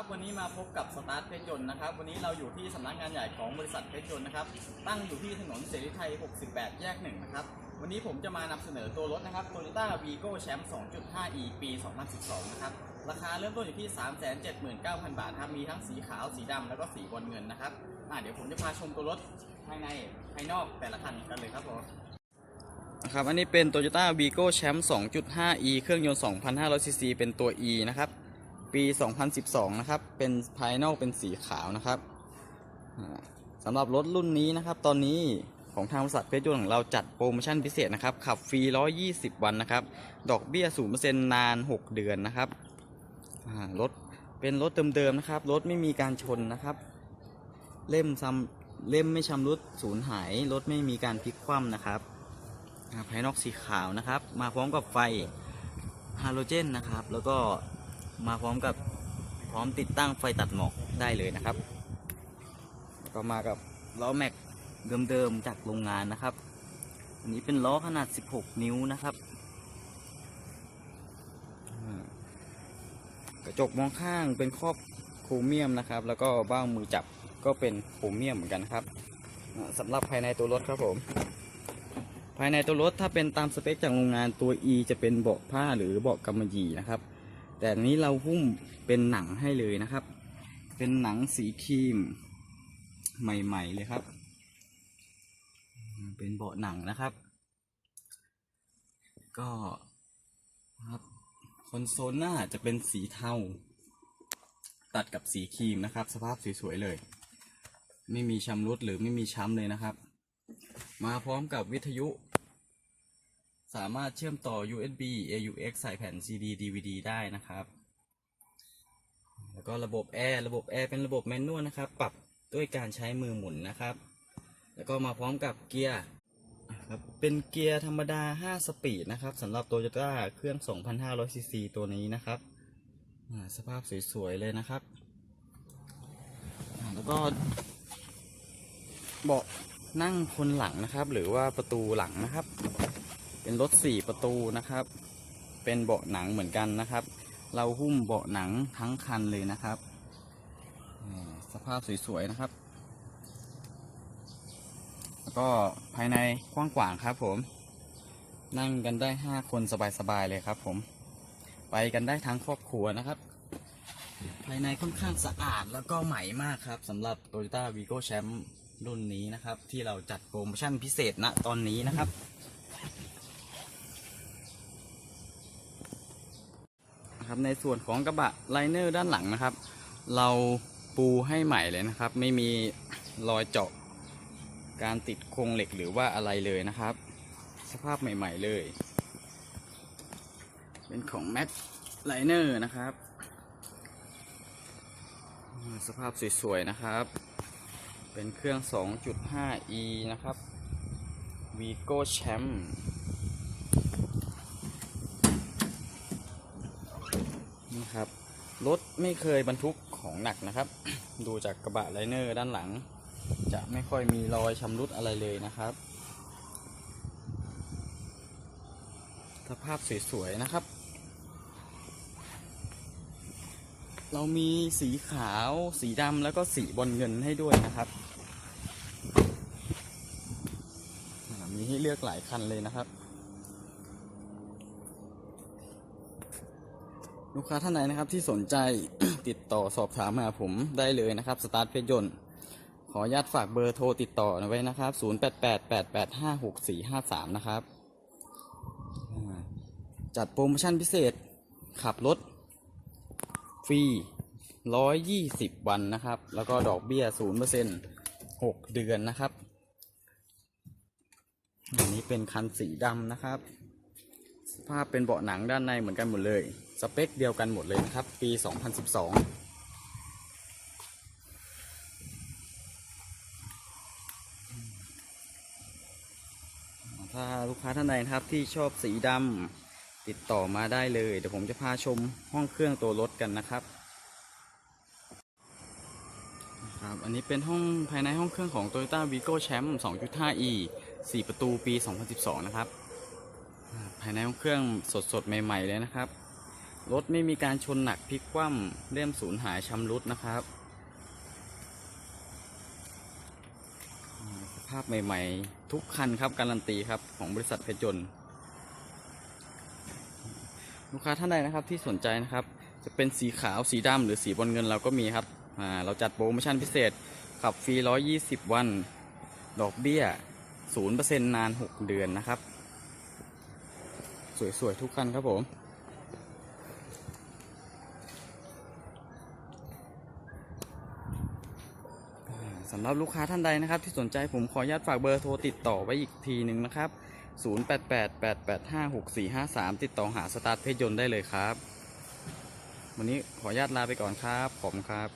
ครับวันนี้มาพบกับสตาร์ทเพชรยนต์นะครับวันนี้เราอยู่ที่สำนักงานใหญ่ของบริษัทเพชรยนต์นะครับตั้งอยู่ที่ถนนเสรีไทย 68 แยกหนึ่งนะครับ วันนี้ผมจะมานำเสนอตัวรถนะครับ Toyota Vigo Champ 2.5e ปี 2012 นะครับ ราคาเริ่มต้นอยู่ที่ 379,000 บาทครับมีทั้งสีขาวสีดำแล้วก็สีบอลเงินนะครับอะเดี๋ยวผมจะพาชมตัวรถภายในภายนอกแต่ละคันกันเลยครับผมนะครับอันนี้เป็น Toyota Vigo Champ 2.5e เครื่องยนต์ 2,500 cc เป็นตัว e นะครับ ปี 2012 นะครับ เป็นภายนอกเป็นสีขาวนะครับสำหรับรถรุ่นนี้นะครับ ตอนนี้ของทางบริษัทเพชรยนต์ของเราจัดโปรโมชั่นพิเศษนะครับ ขับฟรี 120 วันนะครับ ดอกเบี้ย 0%นาน 6 เดือนนะครับรถเป็นรถเดิมๆนะครับ รถไม่มีการชนนะครับ เล่มซ้ำเล่มไม่ชำรุดสูญหาย รถไม่มีการพลิกคว่ำนะครับภายนอกสีขาวนะครับ มาพร้อมกับไฟฮาโลเจนนะครับ แล้วก็ มาพร้อมกับพร้อมติดตั้งไฟตัดหมอกได้เลยนะครับ ก็มากับล้อแม็กเดิมๆจากโรงงานนะครับ อันนี้เป็นล้อขนาด 16 นิ้วนะครับ กระจกมองข้างเป็นครอบโครเมียมนะครับ แล้วก็เบ้ามือจับก็เป็นโครเมียมเหมือนกันครับสำหรับภายในตัวรถครับผม ภายในตัวรถถ้าเป็นตามสเปคจากโรงงานตัว E จะเป็นเบาะผ้าหรือเบาะกำมะหยี่นะครับ แต่นี้เราหุ้มเป็นหนังให้เลยนะครับ เป็นหนังสีครีม ใหม่ ๆ เลยครับ เป็นเบาะหนังนะครับ ก็ครับคอนโซลหน้าจะเป็นสีเทาตัดกับสีครีมนะครับ สภาพสวยๆเลย ไม่มีชำรุดหรือไม่มีช้ำเลยนะครับ มาพร้อมกับวิทยุ สามารถเชื่อมต่อ USB AUX ใส่แผ่น CD DVD ได้นะครับ แล้วก็ระบบแอร์ระบบแอร์เป็นระบบแมนนวลนะครับ ปรับด้วยการใช้มือหมุนนะครับ แล้วก็มาพร้อมกับเกียร์ครับเป็นเกียร์ธรรมดา 5 สปีดนะครับสำหรับ Toyota เครื่อง 2,500 ซีซีตัวนี้นะครับ สภาพสวยๆเลยนะครับ แล้วก็เบาะนั่งคนหลังนะครับ หรือว่าประตูหลังนะครับ เป็นรถสี่ประตูนะครับ เป็นเบาะหนังเหมือนกันนะครับ เราหุ้มเบาะหนังทั้งคันเลยนะครับ สภาพสวยๆนะครับ แล้วก็ภายในกว้างขวางครับผม นั่งกันได้ห้าคนสบายๆเลยครับ ผม ไปกันได้ทั้งครอบครัวนะครับ ภายในค่อนข้างสะอาดแล้วก็ใหม่มากครับสำหรับ Toyota Vigo Champ รุ่นนี้นะครับ ที่เราจัดโปรโมชั่นพิเศษณตอนนี้นะครับ นะครับ ในส่วนของกระบะไลเนอร์ด้านหลังนะครับ เราปูให้ใหม่เลยนะครับ ไม่มีรอยเจาะการติดโครงเหล็กหรือว่าอะไรเลยนะครับ สภาพใหม่ ๆเลย เป็นของ Max Liner นะครับ สภาพสวยๆนะครับ เป็นเครื่อง 2.5e นะครับ Vigo Champ นี่ครับ รถไม่เคยบรรทุกของหนักนะครับ ดูจากกระบะไลเนอร์ด้านหลัง จะไม่ค่อยมีรอยชำรุดอะไรเลยนะครับ สภาพสวยๆนะครับ เรามีสีขาว สีดำแล้วก็สีบอลเงินให้ด้วยนะครับ มีให้เลือกหลายคันเลยนะครับ ลูกค้าท่านไหนนะครับที่สนใจ ติดต่อสอบถามมาผมได้เลยนะครับสตาร์ทเพชรยนต์ ขออนุญาตฝากเบอร์โทรติดต่อไว้นะครับ 0888856453 นะครับ จัดโปรโมชั่นพิเศษขับรถ ฟรี 120 วันนะครับ แล้วก็ดอกเบี้ย 0% 6 เดือนนะครับอันนี้เป็นคันสีดำนะครับ ภาพเป็นเบาะหนังด้านในเหมือนกันหมดเลย สเปคเดียวกันหมดเลยนะครับ ปี 2012ถ้าลูกค้าท่านใดนะครับที่ชอบสีดำติดต่อมาได้เลย เดี๋ยวผมจะพาชมห้องเครื่องตัวรถกันนะครับครับ อันนี้เป็นห้องภายในห้องเครื่องของ Toyota Vigo Champ 2.5e 4 ประตูปี 2012 นะครับ ภายในห้องเครื่องสดๆ ใหม่ ๆ เลยนะครับ รถไม่มีการชนหนักพลิกคว่ำเล่มสูญหายชำรุดนะครับ สภาพใหม่ๆ ทุกคันครับการันตีครับของบริษัทเพชรยนลูกค้าท่านใดนะครับที่สนใจนะครับ จะเป็นสีขาวสีดำหรือสีบอลเงินเราก็มีครับเราจัดโปรโมชั่นพิเศษ ขับฟรี 120 วัน ดอกเบี้ย 0%นาน 6 เดือนนะครับ สวยๆ ทุกคันครับผมำหรับลูกค้าท่านใดนะครับ ที่สนใจผมขออนุญาตฝากเบอร์โทรติดต่อไว้อีกทีหนึ่งนะครับ 0888856453 ติดต่อหาสตาร์ทเพชรยนต์ได้เลยครับ วันนี้ขออนุญาตลาไปก่อนครับผมครับ